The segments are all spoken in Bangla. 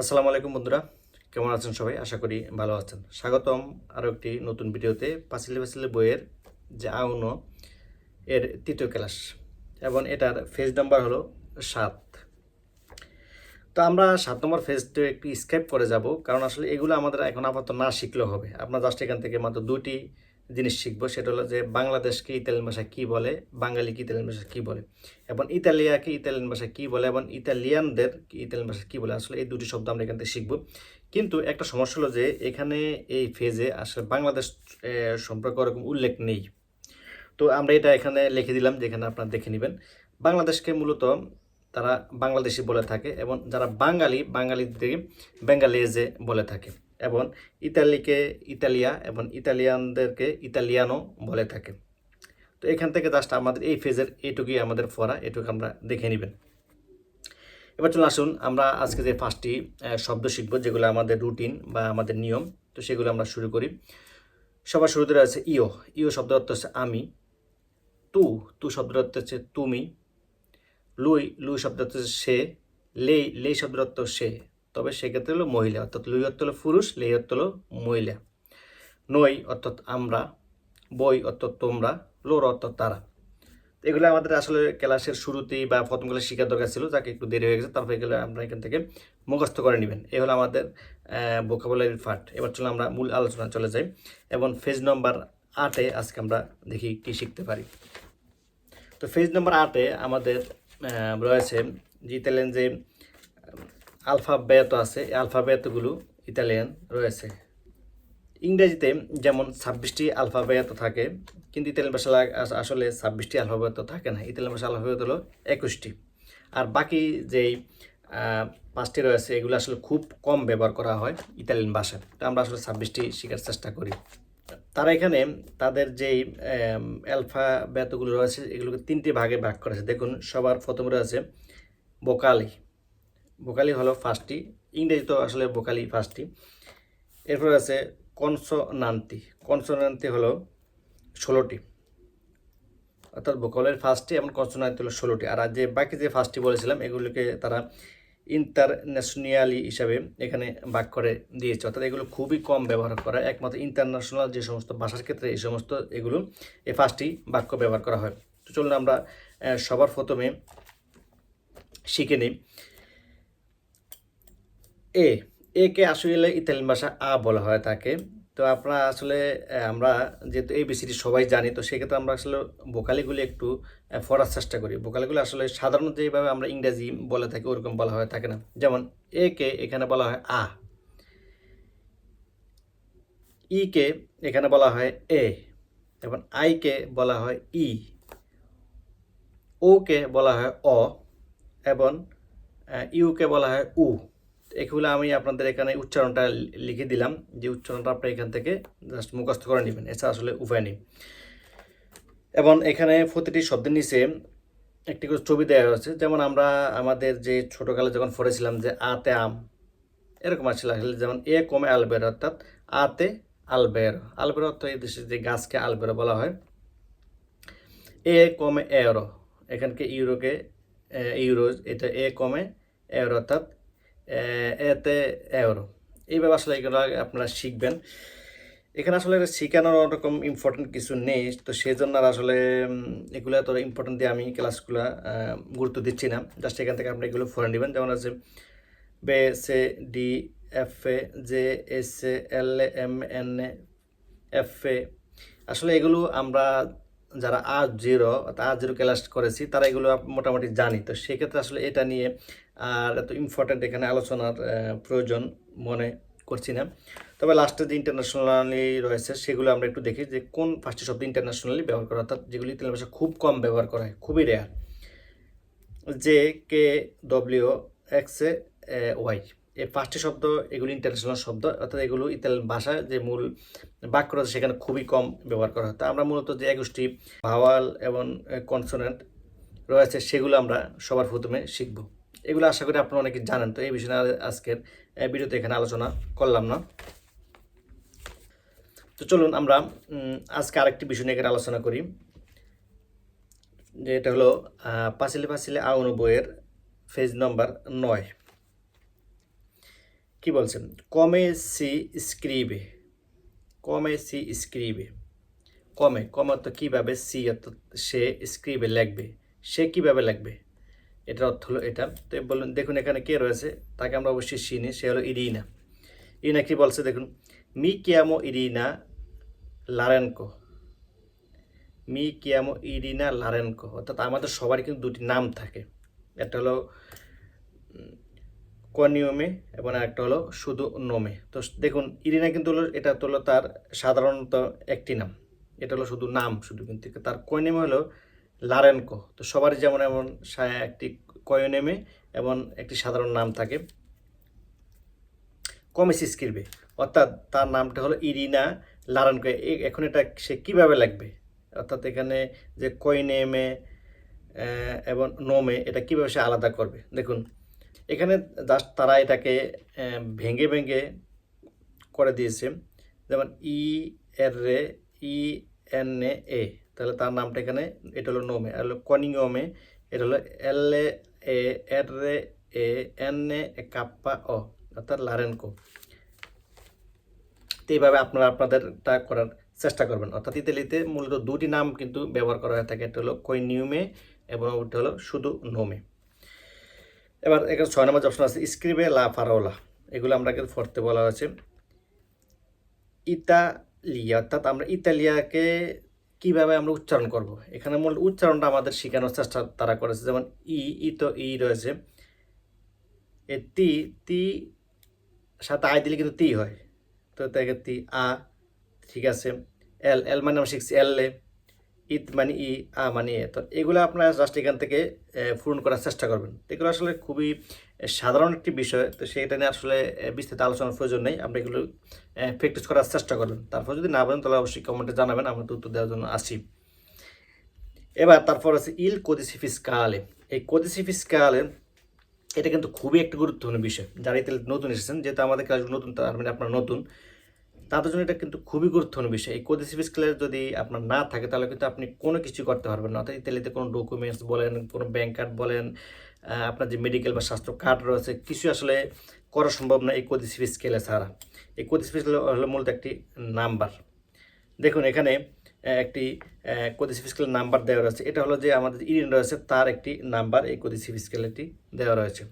আসসালামু আলাইকুম বন্ধুরা, কেমন আছেন সবাই? আশা করি ভালো আছেন। স্বাগতম আরও একটি নতুন ভিডিওতে পাঁচিলে পাঁচিলে বইয়ের যে আউন, এর তৃতীয় ক্লাস। এবং এটার ফেজ নাম্বার হলো সাত। তো আমরা সাত নম্বর ফেজটা একটু স্কেপ করে যাব, কারণ আসলে এগুলো আমাদের এখন আপাতত না শিখলেও হবে। আপনার জাস্ট এখান থেকে মাত্র দুটি জিনিস শিখব, সেটা হলো যে বাংলাদেশকে ইতালিয়ান ভাষায় কী বলে বাঙালিকে ইতালিয়ান ভাষায় কী বলে, এবং ইতালিয়াকে ইতালিয়ান ভাষায় কী বলে, এবং ইতালিয়ানদের ইতালিয়ান ভাষা কী বলে, আসলে এই দুটি শব্দ আমরা এখান থেকে শিখব। কিন্তু একটা সমস্যা হলো যে এখানে এই ফেজে আসলে বাংলাদেশ সম্পর্কে ওরকম উল্লেখ নেই। তো আমরা এটা এখানে লিখে দিলাম, যেখানে আপনারা দেখে নেবেন। বাংলাদেশকে মূলত তারা বাংলাদেশি বলে থাকে, এবং যারা বাঙালি বাঙালিদেরকে বেঙ্গালিজে বলে থাকে। এবং ইতালিকে ইতালিয়া এবং ইতালিয়ানদেরকে ইতালিয়ানো বলে থাকে। তো এখান থেকে জাস্ট আমাদের এই ফেজের এইটুকুই আমাদের ফরা, এটুকু আমরা দেখে নেবেন। এবার চলে আসুন, আমরা আজকে যে পাঁচটি শব্দ শিখব, যেগুলো আমাদের রুটিন বা আমাদের নিয়ম, তো সেগুলো আমরা শুরু করি। সবার শুরুতে রয়েছে ইও। ইও শব্দের অর্থ হচ্ছে আমি। তু তু শব্দের অর্থ হচ্ছে তুমি। লুই লুই শব্দ হচ্ছে সে। লেই লেই শব্দের অর্থ সে। তবে সেক্ষেত্রে হলো মহিলা, অর্থাৎ লুই অর্থ হলো পুরুষ অর্থ হলো মহিলা। নই অর্থাৎ আমরা, বই অর্থাৎ তোমরা, লোর অর্থাৎ তারা। এগুলো আমাদের আসলে ক্লাসের শুরুতেই বা প্রথম ক্লাস শেখার দরকার ছিল যাকে একটু দেরি হয়ে গেছে, তারপর এগুলো আমরা এখান থেকে মুখস্থ করে নেবেন। এই হলো আমাদের ভোকাবুলারির ফাট এবার চলো আমরা মূল আলোচনা চলে যাই, এবং ফেজ নম্বর আটে আজকে আমরা দেখি কি শিখতে পারি। তো ফেজ নম্বর আটে আমাদের রয়েছে যে ইতালিয়ান যে আলফাবেত আছে আলফাবেতগুলো ইতালিয়ান রয়েছে। ইংরেজিতে যেমন ছাব্বিশটি আলফাবেত থাকে, কিন্তু ইতালিয়ান ভাষা আস- আসলে ছাব্বিশটি আলফাবেত থাকে না, ইতালিয়ান ভাষা আলফাবেত হলো একুশটি। আর বাকি যেই পাঁচটি রয়েছে, এগুলো আসলে খুব কম ব্যবহার করা হয় ইতালিয়ান ভাষায়। তো আমরা আসলে ছাব্বিশটি শেখার চেষ্টা করি। তারা এখানে তাদের যেই অ্যালফাবেতগুলো রয়েছে, এগুলোকে তিনটি ভাগে ভাগ করেছে। দেখুন, সবার প্রথমে রয়েছে, বোকালি। বোকালি হলো ফার্স্টটি ইংরেজি তো আসলে বোকালি ফার্স্টটি এরপর আছে কনসোনান্তি কনসোনান্তি হলো ষোলোটি। অর্থাৎ ভোকালের ফার্স্টটি এবং কনসোনান্তি হলো ষোলোটি। আর যে বাকি যে ফার্স্টটি বলেছিলাম, এগুলোকে তারা ইন্টারন্যাশনালি হিসাবে এখানে ভাগ করে দিয়েছে। অর্থাৎ এগুলো খুবই কম ব্যবহার করা। একমাত্র ইন্টারন্যাশনাল যে সমস্ত ভাষার ক্ষেত্রে এই সমস্ত এগুলো এই ফার্স্টটি বাক্য ব্যবহার করা হয়। তো চলুন আমরা সবার প্রথমে শিখে নিই। এ একে আসলে ইতালিয়ান ভাষা আ বলা হয় তাকে। তো আপনারা আসলে আমরা যেহেতু এই বিসিটি সবাই জানি, তো সেক্ষেত্রে আমরা আসলে বোকালিগুলি একটু পড়ার চেষ্টা করি। বোকালিগুলি আসলে সাধারণত যেভাবে আমরা ইংরেজি বলে থাকি, ওরকম বলা হয়ে, থাকে না? যেমন এ কে এখানে বলা হয় আ। ই কে এখানে বলা হয় এ এবং আই কে বলা হয় ই ও কে বলা হয় অ। এবং ইউ কে বলা হয় উ। এগুলো আমি আপনাদের এখানে উচ্চারণটা লিখে দিলাম, যে উচ্চারণটা আপনি এখান থেকে জাস্ট মুখস্থ করে নেবেন। এছাড়া আসলে উপায় নেই। এবং এখানে প্রতিটি শব্দের নিচে একটি করে ছবি দেওয়া হয়েছে যেমন আমরা আমাদের যে ছোটোকালে যখন পড়েছিলাম যে আতে আম, এরকম আসলে আসলে যেমন এ কমে আলবের, অর্থাৎ আতে আলবের। আলবের অর্থ এই দেশে যে গাছকে আলবের বলা হয়। এ কমে এরো, এখানকে ইউরোকে ইউরো এটা এ কমে এরো, অর্থাৎ এতে এরো এইভাবে আসলে এগুলো আপনারা শিখবেন। এখানে আসলে শেখানোর ওরকম ইম্পর্টেন্ট কিছু নেই, তো সেই জন্য আর আসলে এগুলো তো ইম্পর্টেন্ট দিয়ে আমি ক্লাসগুলো গুরুত্ব দিচ্ছি না। জাস্ট এখান থেকে আপনি এগুলো ফোরে নেবেন। যেমন আছে B C D F A J S A L M N F A আসলে এগুলো আমরা যারা আর জিরো আর জিরো ক্লাস করেছি, তারা এগুলো মোটামুটি জানি। তো সেক্ষেত্রে আসলে এটা নিয়ে আর এত ইম্পর্ট্যান্ট এখানে আলোচনার প্রয়োজন মনে করছি না। তবে লাস্টে যে ইন্টারন্যাশনালি রয়েছে, সেগুলো আমরা একটু দেখি যে কোন পাঁচটি শব্দ ইন্টারন্যাশনালি ব্যবহার করা অর্থাৎ যেগুলি ইতালি ভাষা খুব কম ব্যবহার করা হয়, খুবই rare J K W X A Y এই পাঁচটি শব্দ, এগুলি ইন্টারন্যাশনাল শব্দ, অর্থাৎ এগুলো ইতালিয়ান ভাষায় যে মূল বাক্য রয়েছে সেখানে খুবই কম ব্যবহার করা হয়। তা আমরা মূলত যে একুশটি ভাওয়াল এবং কনসোনেন্ট রয়েছে সেগুলো আমরা সবার প্রথমে শিখব। এগুলো আশা করি আপনারা অনেকে জানেন, তো এই বিষয়ে আজকের ভিডিওতে এখানে আলোচনা করলাম না। তো চলুন আমরা আজকে আরেকটি বিষয় নিয়ে এখানে আলোচনা করি যে এটা হলো পাঁচিলে পাঁচিলে আউনো বইয়ের পেজ নম্বর নয়। কি বলছেন? কমে সি স্ক্রিবে। কমে সি স্ক্রিবে। কমে কমে তো কীভাবে সি অর্থাৎ সে স্ক্রিবে লিখবে? সে কীভাবে লিখবে? এটার অর্থ হলো এটা। তো বলুন, দেখুন এখানে কে রয়েছে? তাকে আমরা অবশ্যই চিনি, সে হলো ইরিনা। ইরিনা কি বলছে দেখুন? মি কিয়ামো ইরিনা লারেনকো। মি কিয়ামো ইরিনা লারেনকো। অর্থাৎ আমাদের সবারই কিন্তু দুটি নাম থাকে। একটা হলো কনিয়মে এবং আরেকটা হলো শুধু নোমে। তো দেখুন, ইরিনা কিন্তু হলো, এটা তো হলো তার সাধারণত একটি নাম। এটা হলো শুধু নাম, শুধু কিন্তু। তার কয়নেমে হলো লারেনকো। তো সবারই যেমন এমন একটি কয়নেমে এবং একটি সাধারণ নাম থাকে। কমেসি স্কিরবে অর্থাৎ তার নামটা হলো ইরিনা লারেনকো। এখন এটা সে কীভাবে লাগবে? অর্থাৎ এখানে যে কয়নেমে এবং নোমে, এটা কীভাবে সে আলাদা করবে? দেখুন এখানে জাস্ট তারা এটাকে ভেঙে ভেঙে করে দিয়েছে। যেমন ই, এর রে, ই, এন, এ তাহলে তার নামটা এখানে, এটা হলো নোমে। আর হলো কনিংমে এটা হলো এল, এ এ, এর রে, এ, এন, এ কাপ্পা, অ, অর্থাৎ লারেনকো। তো এইভাবে আপনারা আপনাদেরটা করার চেষ্টা করবেন। অর্থাৎ ইতালিতে মূলত দুটি নাম কিন্তু ব্যবহার করা হয়ে থাকে। একটা হলো কৈনিউমে এবং ওটা হলো শুধু নোমে। এবার এখানে ছয় নম্বর অপশন আছে স্ক্রিবে লা ফারোলা এগুলো আমরা কিন্তু পড়তে বলা হয়েছে ইতালিয়া, অর্থাৎ আমরা ইতালিয়াকে কীভাবে আমরা উচ্চারণ করব? এখানে মূল উচ্চারণটা আমাদের শেখানোর চেষ্টা তারা করেছে, যেমন ই ই তো ই রয়েছে। এ তি তি, সাথে আই দিলে কিন্তু তি হয়। তো তাকে তি, আ, ঠিক আছে। এল এল মানে আমরা শিখছি এল এ। ইত মানে ই আ মানে এ। তো এগুলো আপনারা জাস্ট এখান থেকে পূরণ করার চেষ্টা করবেন। এগুলো আসলে খুবই সাধারণ একটি বিষয়। তো সেটা নিয়ে আসলে আহ, বিস্তৃত আলোচনার প্রয়োজন নেই। আপনি এগুলো প্র্যাকটিস করার চেষ্টা করবেন। তারপর যদি না বলেন তাহলে অবশ্যই কমেন্টে জানাবেন। আমরা উত্তর দেওয়ার জন্য আসি এবার তারপর আছে ইল কোদিসি কালে এই কোদিসি কালে এটা কিন্তু খুবই একটা গুরুত্বপূর্ণ বিষয়। যারা ইতালি নতুন এসেছেন যেহেতু আমাদের ক্লাসগুলো নতুন তার মানে আপনার নতুন। তাদের জন্য এটা কিন্তু খুবই গুরুত্বপূর্ণ বিষয়। এই কোদিসি ফিসকালের যদি আপনার না থাকে, তাহলে কিন্তু আপনি কোনো কিছু করতে পারবেন না। অর্থাৎ ইতালিতে কোনো ডকুমেন্টস বলেন, কোনো ব্যাংক কার্ড বলেন আপনার যে মেডিকেল বা স্বাস্থ্য কার্ড রয়েছে, কিছু আসলে করা সম্ভব না এই কোদিসি ফিসকেলে ছাড়া। এই কোদিসি ফিসকেল হলো মূলত একটি নাম্বার। দেখুন, এখানে একটি কোদিসি ফিসকেলের নাম্বার দেওয়া রয়েছে। এটা হলো যে আমাদের ইরিন রয়েছে, তার একটি নাম্বার এই কোদিসি ফিসকেলটি দেওয়া রয়েছে।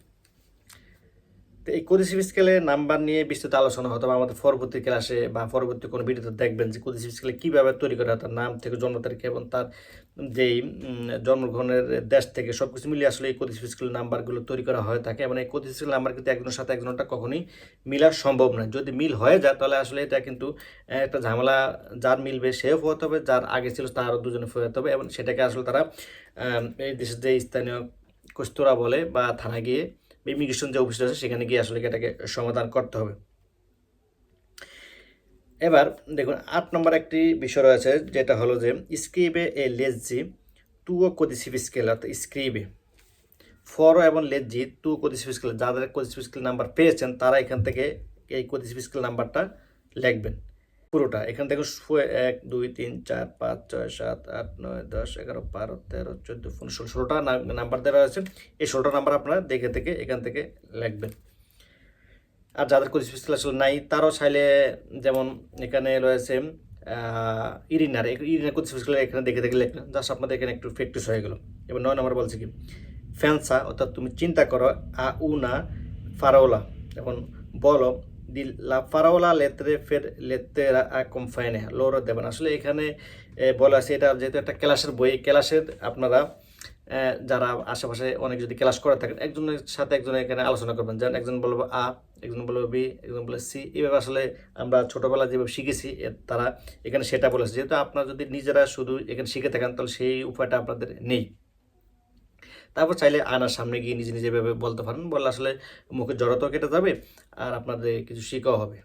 তো এই কোদিসি স্কেলের নাম্বার নিয়ে বিস্তৃত আলোচনা হতো বা আমাদের পরবর্তী ক্লাসে বা পরবর্তী কোনো ভিডিওতে দেখবেন যে কোদিসি স্কেলে কীভাবে তৈরি করা তার নাম থেকে জন্ম তারিখ এবং তার যেই জন্মগ্রহণের দেশ থেকে সব কিছু মিলিয়ে আসলে এই কোদিসি স্কেলের নাম্বারগুলো তৈরি করা হয়ে থাকে এবং এই কোদিসি স্কেলের নাম্বার কিন্তু একজনের সাথে একজনটা কখনোই মিলা সম্ভব নয়। যদি মিল হয়ে যায় তাহলে আসলে এটা কিন্তু একটা ঝামেলা যার মিলবে সেও ফোয়াতে হবে, যার আগে ছিল তারও দুজনে ফোয়াতে হবে এবং সেটাকে আসলে তারা এই দেশের যে স্থানীয় কস্তুরা বলে বা থানা গিয়ে ইমিগ্রেশন যে অফিস আছে, সেখানে গিয়ে আসলে এটাকে সমাধান করতে হবে। এবার দেখুন, আট নম্বর একটি বিষয় রয়েছে, যেটা হলো যে, স্ক্রিবে এ লেজি তুও কোদিসিভ স্কেল, অর্থাৎ স্ক্রিবে। ফরো এবং লেজি টু কোদিসিভ স্কেল, যাদের কোদিসিভ স্কেল নাম্বার পেয়েছেন, তারা এখান থেকে এই কোদিসিভ স্কেল নাম্বারটা লিখবেন। পুরোটা। এখান থেকে এক, দুই, তিন, চার, পাঁচ, ছয়, সাত, আট, নয়, দশ, এগারো, বারো, তেরো, চোদ্দ, পনেরো, ষোলো, ষোলোটা নাম্বার দেওয়া আছে। এই ষোলোটা নাম্বার আপনারা দেখে থেকে এখান থেকে লিখবেন। আর যাদের কোচিং স্পেশাল আসলে নাই, তারও চাইলে যেমন এখানে রয়েছে ইরিনার। ইরিনার কোচিং স্পেশাল এখানে দেখে দেখে লিখলেন জাস্ট আপনাদের এখানে একটু প্র্যাকটিস হয়ে গেল। এবার নয় নম্বর বলছে কি? ফ্যান্সা, অর্থাৎ তুমি চিন্তা করো আ উনা ফারাওলা। এখন বলো লা ফারাওলা লেত্রে ফের লেত্রে কমফাইনে লোরো দেবেন আসলে এখানে বলা আছে এটা যেহেতু একটা ক্লাসের বই ক্লাসের আপনারা যারা আশেপাশে অনেক যদি ক্লাস করে থাকেন, একজনের সাথে একজনের এখানে আলোচনা করবেন। যেমন একজন বলব আ, একজন বলব বি, একজন বলে সি এইভাবে আসলে আমরা ছোটোবেলা যেভাবে শিখেছি তারা এখানে সেটা বলেছে। যেহেতু আপনারা যদি নিজেরা শুধু এখানে শিখে থাকেন, তাহলে সেই উপায়টা আপনাদের নেই। তারপর চাইলে আনার সামনে গিয়ে নিজে নিজে ভাবে বলতে পারেন। বললে আসলে মুখে জড়তাও কেটে যাবে আর আপনাদের কিছু শেখাও হবে।